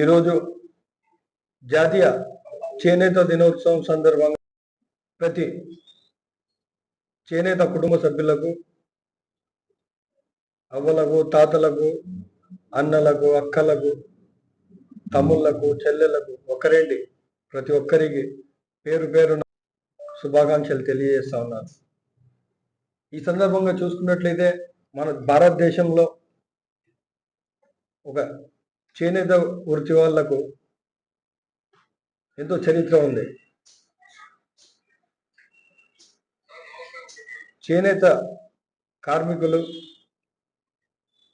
ఈరోజు జాతీయ చేనేత దినోత్సవం సందర్భంగా ప్రతి చేనేత కుటుంబ సభ్యులకు అవ్వలకు తాతలకు అన్నలకు అక్కలకు తమ్ముళ్ళకు చెల్లెలకు ఒకరేంటి ప్రతి ఒక్కరికి పేరు పేరున శుభాకాంక్షలు తెలియజేస్తా ఉన్నాను. ఈ సందర్భంగా చూసుకున్నట్లయితే మన భారతదేశంలో ఒక చేనేత వృత్తి వాళ్ళకు ఎంతో చరిత్ర ఉంది. చేనేత కార్మికులు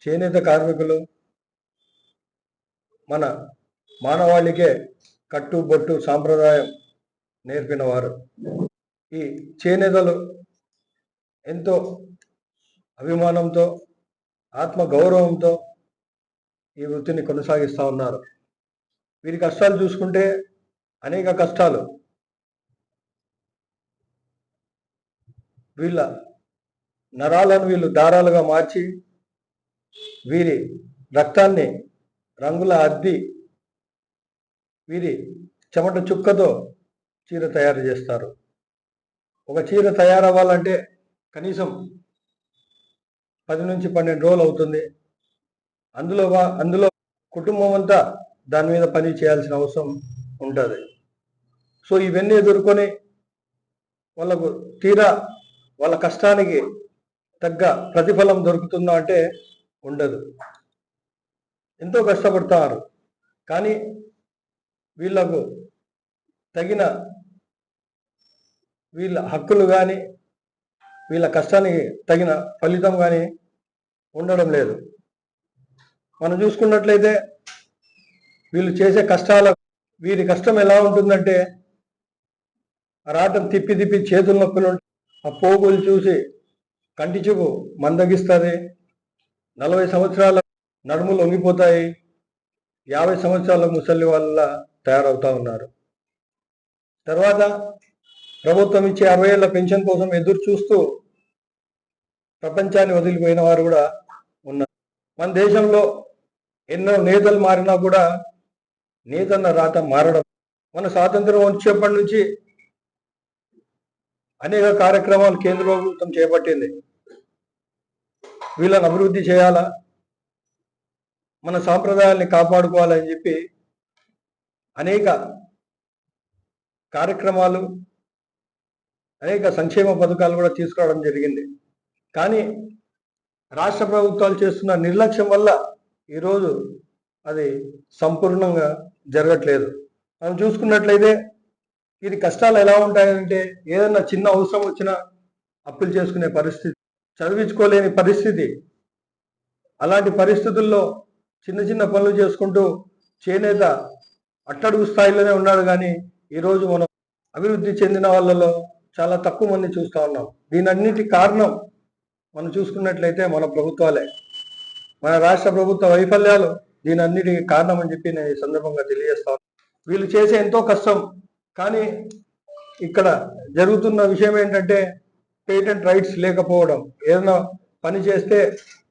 చేనేత కార్మికులు మన మానవాళికే కట్టు బొట్టు సాంప్రదాయం నేర్పిన వారు ఈ చేనేతలు ఎంతో అభిమానంతో ఆత్మ గౌరవంతో ఈ వృత్తిని కొనసాగిస్తూ ఉన్నారు. వీరి కష్టాలు చూసుకుంటే అనేక కష్టాలు వీళ్ళ నరాలను వీళ్ళు దారాలుగా మార్చి వీరి రక్తాన్ని రంగుల అద్ది వీరి చెమట చుక్కతో చీర తయారు చేస్తారు. ఒక చీర తయారవ్వాలంటే కనీసం పది నుంచి పన్నెండు రోజులు అవుతుంది. అందులో వా- అందులో కుటుంబం అంతా దాని మీద పని చేయాల్సిన అవసరం ఉంటుంది. సో ఇవన్నీ ఎదుర్కొని వాళ్ళకు తీరా వాళ్ళ కష్టానికి తగ్గ ప్రతిఫలం దొరుకుతుందా అంటే ఉండదు. ఎంతో కష్టపడతారు. కానీ వీళ్ళకు తగిన వీళ్ళ హక్కులు కానీ వీళ్ళ కష్టానికి తగిన ఫలితం కానీ ఉండడం లేదు. మనం చూసుకున్నట్లయితే వీళ్ళు చేసే కష్టాల వీరి కష్టం ఎలా ఉంటుందంటే ఆ రాటం తిప్పి తిప్పి చేతులు నొప్పులు ఆ పోగులు చూసి కంటి చూపు మందగిస్తుంది. నలభై సంవత్సరాల నడుములు వంగిపోతాయి. యాభై సంవత్సరాల ముసలి వాళ్ళ తయారవుతా ఉన్నారు. తర్వాత ప్రభుత్వం ఇచ్చే అరవై ఏళ్ళ పెన్షన్ కోసం ఎదురు చూస్తూ ప్రపంచాన్ని వదిలిపోయిన వారు కూడా ఉన్నారు. మన దేశంలో ఎన్నో నేతలు మారినా కూడా నేతన్న రాత మారడం. మన స్వాతంత్రం వచ్చేప్పటి నుంచి అనేక కార్యక్రమాలు కేంద్ర ప్రభుత్వం చేపట్టింది. వీళ్ళని అభివృద్ధి చేయాలా? మన సాంప్రదాయాల్ని కాపాడుకోవాలని చెప్పి అనేక కార్యక్రమాలు అనేక సంక్షేమ పథకాలు కూడా తీసుకురావడం జరిగింది. కానీ రాష్ట్ర ప్రభుత్వాలు చేస్తున్న నిర్లక్ష్యం వల్ల ఈరోజు అది సంపూర్ణంగా జరగట్లేదు. మనం చూసుకున్నట్లయితే ఇది కష్టాలు ఎలా ఉంటాయంటే ఏదైనా చిన్న అవసరం వచ్చినా అప్పులు చేసుకునే పరిస్థితి చదివించుకోలేని పరిస్థితి. అలాంటి పరిస్థితుల్లో చిన్న చిన్న పనులు చేసుకుంటూ చేనేత అట్టడుగు స్థాయిలోనే ఉన్నాడు కానీ ఈరోజు మనం అభివృద్ధి చెందిన వాళ్ళలో చాలా తక్కువ మంది చూస్తూ ఉన్నాం. దీనన్నిటి కారణం మనం చూసుకున్నట్లయితే మన ప్రభుత్వాలే. మన రాష్ట్ర ప్రభుత్వ వైఫల్యాలు దీని అన్నిటికీ కారణం అని చెప్పి నేను ఈ సందర్భంగా తెలియజేస్తాను వీళ్ళు చేసే ఎంతో కష్టం. కానీ ఇక్కడ జరుగుతున్న విషయం ఏంటంటే పేటెంట్ రైట్స్ లేకపోవడం. ఏదైనా పని చేస్తే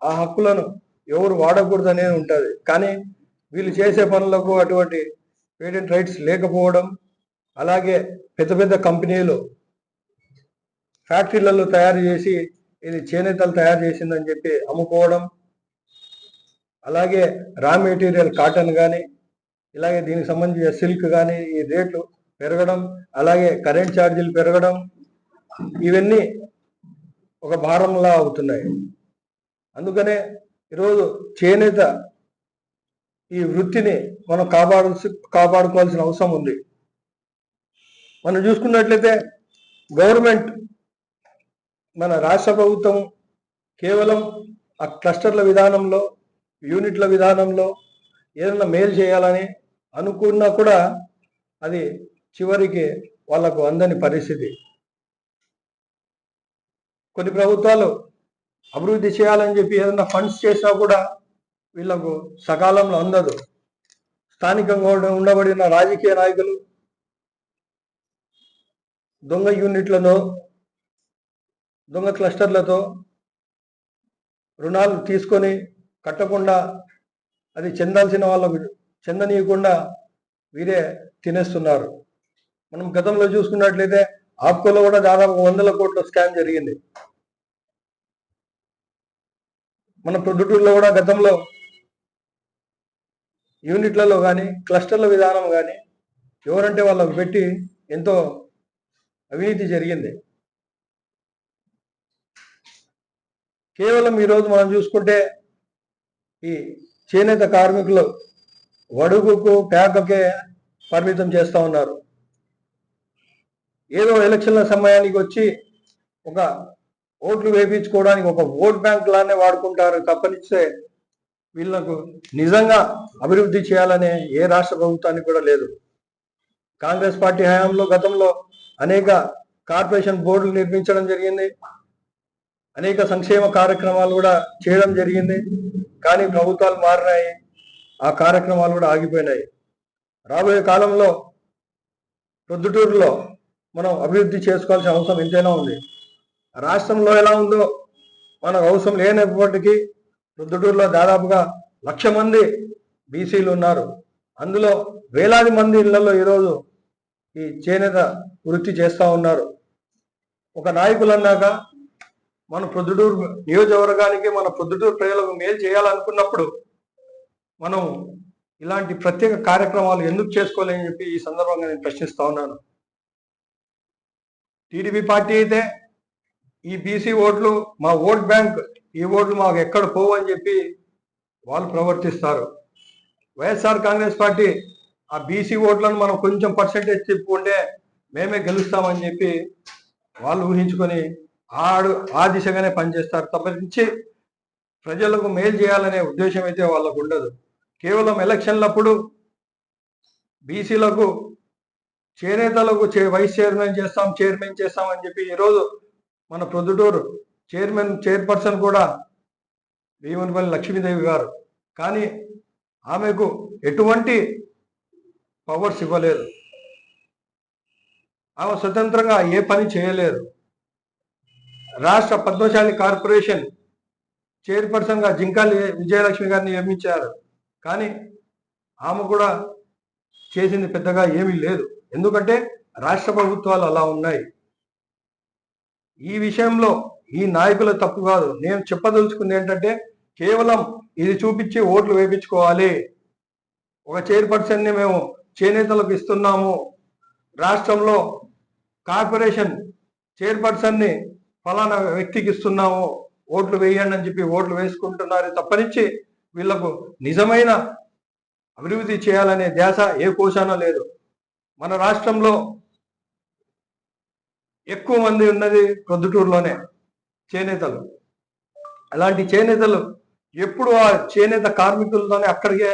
ఆ హక్కులను ఎవరు వాడకూడదు అనేది ఉంటుంది. కానీ వీళ్ళు చేసే పనులకు అటువంటి పేటెంట్ రైట్స్ లేకపోవడం అలాగే పెద్ద పెద్ద కంపెనీలు ఫ్యాక్టరీలలో తయారు చేసి ఇది చేనేతలు తయారు చేసిందని చెప్పి అమ్ముకోవడం అలాగే రా మెటీరియల్ కాటన్ కానీ ఇలాగే దీనికి సంబంధించిన సిల్క్ కానీ ఈ రేట్లు పెరగడం అలాగే కరెంట్ ఛార్జీలు పెరగడం ఇవన్నీ ఒక భారంలా అవుతున్నాయి. అందుకనే ఈరోజు చేనేత ఈ వృత్తిని మనం కాపాడాల్సి కాపాడుకోవాల్సిన అవసరం ఉంది. మనం చూసుకున్నట్లయితే గవర్నమెంట్ మన రాష్ట్ర ప్రభుత్వం కేవలం ఆ క్లస్టర్ల విధానంలో యూనిట్ల విధానంలో ఏదైనా మేలు చేయాలని అనుకున్నా కూడా అది చివరికి వాళ్ళకు అందని పరిస్థితి. కొన్ని ప్రభుత్వాలు అభివృద్ధి చేయాలని చెప్పి ఏదైనా ఫండ్స్ చేసినా కూడా వీళ్ళకు సకాలంలో అందదు. స్థానికంగా ఉండబడిన రాజకీయ నాయకులు దొంగ యూనిట్లతో దొంగ క్లస్టర్లతో రుణాలు తీసుకొని కట్టకుండా అది చెందాల్సిన వాళ్ళకు చెందనీయకుండా వీరే తినేస్తున్నారు. మనం గతంలో చూసుకున్నట్లయితే ఆప్కోలో కూడా దాదాపు వందల కోట్ల స్కామ్ జరిగింది. మన ప్రొద్దుటూరులో కూడా గతంలో యూనిట్లలో కానీ క్లస్టర్ల విధానం కానీ ఎవరంటే వాళ్ళకు పెట్టి ఎంతో అవినీతి జరిగింది. కేవలం ఈరోజు మనం చూసుకుంటే ఈ చేనేత కార్మికులు వడుగుకు ప్యాకకే పరిమితం చేస్తూ ఉన్నారు. ఏదో ఎలక్షన్ల సమయానికి వచ్చి ఒక ఓట్లు వేయించుకోవడానికి ఒక ఓట్ బ్యాంక్ లానే వాడుకుంటారు తప్పనిస్తే వీళ్ళకు నిజంగా అభివృద్ధి చేయాలనే ఏ రాష్ట్ర ప్రభుత్వానికి కూడా లేదు. కాంగ్రెస్ పార్టీ హయాంలో గతంలో అనేక కార్పొరేషన్ బోర్డులు నిర్మించడం జరిగింది. అనేక సంక్షేమ కార్యక్రమాలు కూడా చేయడం జరిగింది. కానీ ప్రభుత్వాలు మారినాయి. ఆ కార్యక్రమాలు కూడా ఆగిపోయినాయి. రాబోయే కాలంలో ప్రొద్దుటూరులో మనం అభివృద్ధి చేసుకోవాల్సిన అవసరం ఎంతైనా ఉంది. రాష్ట్రంలో ఎలా ఉందో మనకు అవసరం లేనప్పటికీ ప్రొద్దుటూరులో దాదాపుగా లక్ష మంది బీసీలు ఉన్నారు. అందులో వేలాది మంది ఇళ్ళలో ఈరోజు ఈ చేనేత వృత్తి చేస్తూ ఉన్నారు. ఒక నాయకులు అన్నాక మన ప్రొద్దుటూరు నియోజకవర్గానికి మన ప్రొద్దుటూరు ప్రజలకు మేలు చేయాలనుకున్నప్పుడు మనం ఇలాంటి ప్రత్యేక కార్యక్రమాలు ఎందుకు చేసుకోలేని చెప్పి ఈ సందర్భంగా నేను ప్రశ్నిస్తా ఉన్నాను. టీడీపీ పార్టీ అయితే ఈ బీసీ ఓట్లు మా ఓట్ బ్యాంక్ ఈ ఓట్లు మాకు ఎక్కడ పోవు అని చెప్పి వాళ్ళు ప్రవర్తిస్తారు. వైఎస్ఆర్ కాంగ్రెస్ పార్టీ ఆ బీసీ ఓట్లను మనం కొంచెం పర్సెంటేజ్ చెప్పుకుంటే మేమే గెలుస్తామని చెప్పి వాళ్ళు ఊహించుకొని ఆడు ఆ దిశగానే పనిచేస్తారు. తప్పించి ప్రజలకు మేలు చేయాలనే ఉద్దేశం అయితే వాళ్ళకు ఉండదు. కేవలం ఎలక్షన్లప్పుడు బీసీలకు చేనేతలకు చే వైస్ చైర్మన్ చేస్తాం చైర్మన్ చేస్తాం అని చెప్పి ఈరోజు మన ప్రొద్దుటూరు చైర్మన్ చైర్పర్సన్ కూడా భీమనపల్లి లక్ష్మీదేవి గారు. కానీ ఆమెకు ఎటువంటి పవర్స్ ఇవ్వలేదు. ఆమె స్వతంత్రంగా ఏ పని చేయలేదు. రాష్ట్ర పద్మశాలి కార్పొరేషన్ చైర్పర్సన్గా జింకాలి విజయలక్ష్మి గారిని నియమించారు. కానీ ఆమె కూడా చేసింది పెద్దగా ఏమీ లేదు. ఎందుకంటే రాష్ట్ర ప్రభుత్వాలు అలా ఉన్నాయి. ఈ విషయంలో ఈ నాయకుల తప్పు కాదు. నేను చెప్పదలుచుకుంది ఏంటంటే కేవలం ఇది చూపించి ఓట్లు వేయించుకోవాలి ఒక చైర్పర్సన్ని మేము చేనేతలకు ఇస్తున్నాము. రాష్ట్రంలో కార్పొరేషన్ చైర్పర్సన్ని ఫలానా వ్యక్తికి ఇస్తున్నాము ఓట్లు వేయండి అని చెప్పి ఓట్లు వేసుకుంటున్నారు తప్పనిచ్చి వీళ్ళకు నిజమైన అభివృద్ధి చేయాలనే ధ్యాస ఏ కోశానో లేదు. మన రాష్ట్రంలో ఎక్కువ మంది ఉన్నది ప్రొద్దుటూరులోనే చేనేతలు. అలాంటి చేనేతలు ఎప్పుడు ఆ చేనేత కార్మికులతోనే అక్కడికే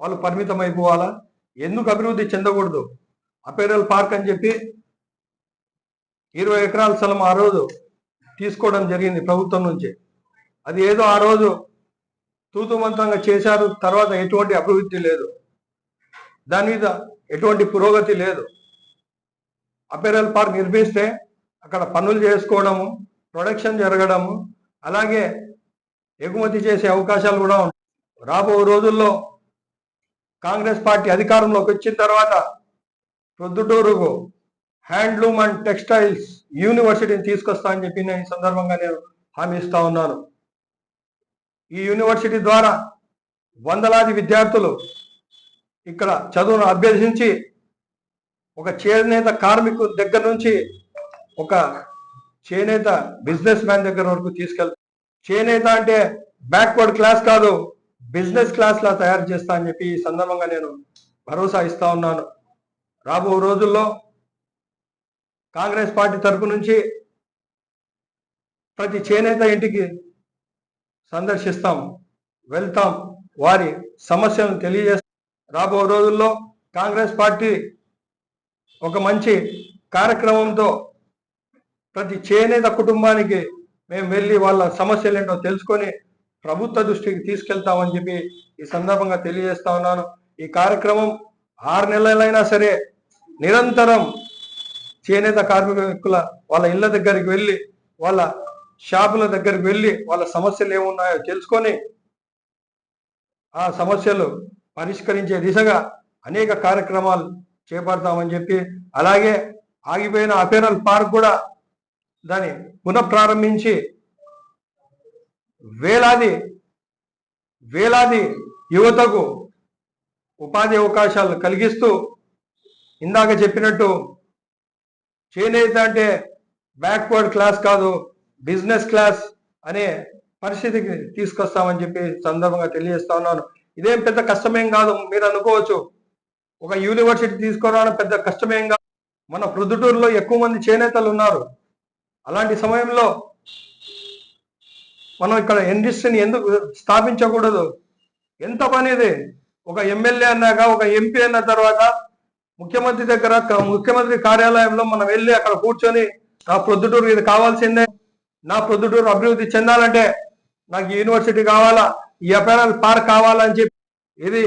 వాళ్ళు పరిమితం అయిపోవాలా? ఎందుకు అభివృద్ధి చెందకూడదు? అపేరల్ పార్క్ అని చెప్పి ఇరవై ఎకరాల స్థలం ఆ రోజు తీసుకోవడం జరిగింది ప్రభుత్వం నుంచి. అది ఏదో ఆ రోజు తూతుమంతంగా చేశారు తర్వాత ఎటువంటి అభివృద్ధి లేదు. దాని మీద ఎటువంటి పురోగతి లేదు. అపెరల్ పార్క్ నిర్మిస్తే అక్కడ పనులు చేసుకోవడము ప్రొడక్షన్ జరగడము అలాగే ఎగుమతి చేసే అవకాశాలు కూడా ఉంటాయి రాబో రోజుల్లో కాంగ్రెస్ పార్టీ అధికారంలోకి వచ్చిన తర్వాత ప్రొద్దుటూరుకు హ్యాండ్లూమ్ అండ్ టెక్స్టైల్స్ యూనివర్సిటీని తీసుకొస్తా అని చెప్పి నేను ఈ సందర్భంగా నేను హామీ ఇస్తా ఉన్నాను. ఈ యూనివర్సిటీ ద్వారా వందలాది విద్యార్థులు ఇక్కడ చదువును అభ్యసించి ఒక చేనేత కార్మికు దగ్గర నుంచి ఒక చేనేత బిజినెస్ మ్యాన్ దగ్గర వరకు తీసుకెళ్తా చేనేత అంటే బ్యాక్వర్డ్ క్లాస్ కాదు బిజినెస్ క్లాస్ లా తయారు చేస్తా అని చెప్పి ఈ సందర్భంగా నేను భరోసా ఇస్తా ఉన్నాను. రాబో రోజుల్లో కాంగ్రెస్ పార్టీ తరపు నుంచి ప్రతి చేనేత ఇంటికి సందర్శిస్తాం వెళ్తాం. వారి సమస్యలను తెలియజేస్తాం. రాబో రోజుల్లో కాంగ్రెస్ పార్టీ ఒక మంచి కార్యక్రమంతో ప్రతి చేనేత కుటుంబానికి మేము వెళ్ళి వాళ్ళ సమస్యలు ఏంటో తెలుసుకొని ప్రభుత్వ దృష్టికి తీసుకెళ్తామని చెప్పి ఈ సందర్భంగా తెలియజేస్తా ఉన్నాను. ఈ కార్యక్రమం ఆరు నెలలైనా సరే నిరంతరం చేనేత కార్మికుల వాళ్ళ ఇళ్ళ దగ్గరికి వెళ్ళి వాళ్ళ షాపుల దగ్గరికి వెళ్ళి వాళ్ళ సమస్యలు ఏమున్నాయో తెలుసుకొని ఆ సమస్యలు పరిష్కరించే దిశగా అనేక కార్యక్రమాలు చేపడతామని చెప్పి అలాగే ఆగిపోయిన అపేరల్ పార్క్ కూడా దాన్ని పునఃప్రారంభించి వేలాది వేలాది యువతకు ఉపాధి అవకాశాలు కలిగిస్తూ ఇందాక చెప్పినట్టు చేనేత అంటే బ్యాక్వర్డ్ క్లాస్ కాదు బిజినెస్ క్లాస్ అనే పరిస్థితికి తీసుకొస్తామని చెప్పి సందర్భంగా తెలియజేస్తా ఉన్నాను. ఇదేం పెద్ద కష్టమేం కాదు మీరు అనుకోవచ్చు. ఒక యూనివర్సిటీ తీసుకురావడం పెద్ద కష్టమేం కాదు. మన ప్రొద్దుటూరులో ఎక్కువ మంది చేనేతలు ఉన్నారు. అలాంటి సమయంలో మనం ఇక్కడ ఇండస్ట్రీని ఎందుకు స్థాపించకూడదు? ఎంత పని ఇది? ఒక ఎమ్మెల్యే అన్నాక ఒక ఎంపీ అన్న తర్వాత ముఖ్యమంత్రి దగ్గర ముఖ్యమంత్రి కార్యాలయంలో మనం వెళ్ళి అక్కడ కూర్చొని నా ప్రొద్దుటూరు ఇది కావాల్సిందే. నా ప్రొద్దుటూరు అభివృద్ధి చెందాలంటే నాకు యూనివర్సిటీ కావాలా ఈ అపేరల్ పార్క్ కావాలని చెప్పి. ఇది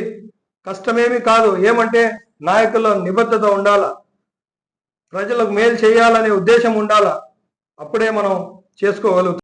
కష్టమేమీ కాదు. ఏమంటే నాయకుల నిబద్ధత ఉండాల ప్రజలకు మేలు చేయాలనే ఉద్దేశం ఉండాల అప్పుడే మనం చేసుకోగలుగుతాం.